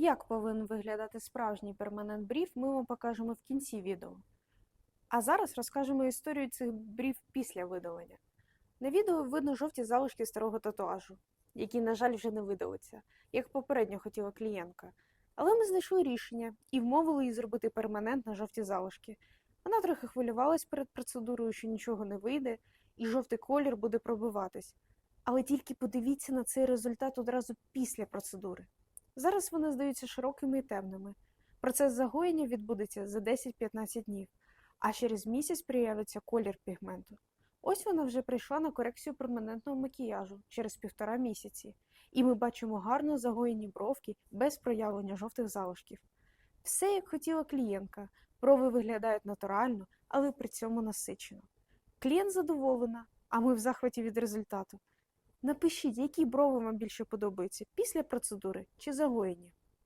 Як повинен виглядати справжній перманент брів, ми вам покажемо в кінці відео. А зараз розкажемо історію цих брів після видалення. На відео видно жовті залишки старого татуажу, які, на жаль, вже не видалиться, як попередньо хотіла клієнтка. Але ми знайшли рішення і вмовили її зробити перманент на жовті залишки. Вона трохи хвилювалась перед процедурою, що нічого не вийде, і жовтий колір буде пробиватись. Але тільки подивіться на цей результат одразу після процедури. Зараз вони здаються широкими і темними. Процес загоєння відбудеться за 10-15 днів, а через місяць проявиться колір пігменту. Ось вона вже прийшла на корекцію перманентного макіяжу через півтора місяці, і ми бачимо гарно загоєні бровки без проявлення жовтих залишків. Все як хотіла клієнтка, брови виглядають натурально, але при цьому насичено. Клієнт задоволена, а ми в захваті від результату. Напишіть, які брови вам більше подобаються після процедури чи загоєні.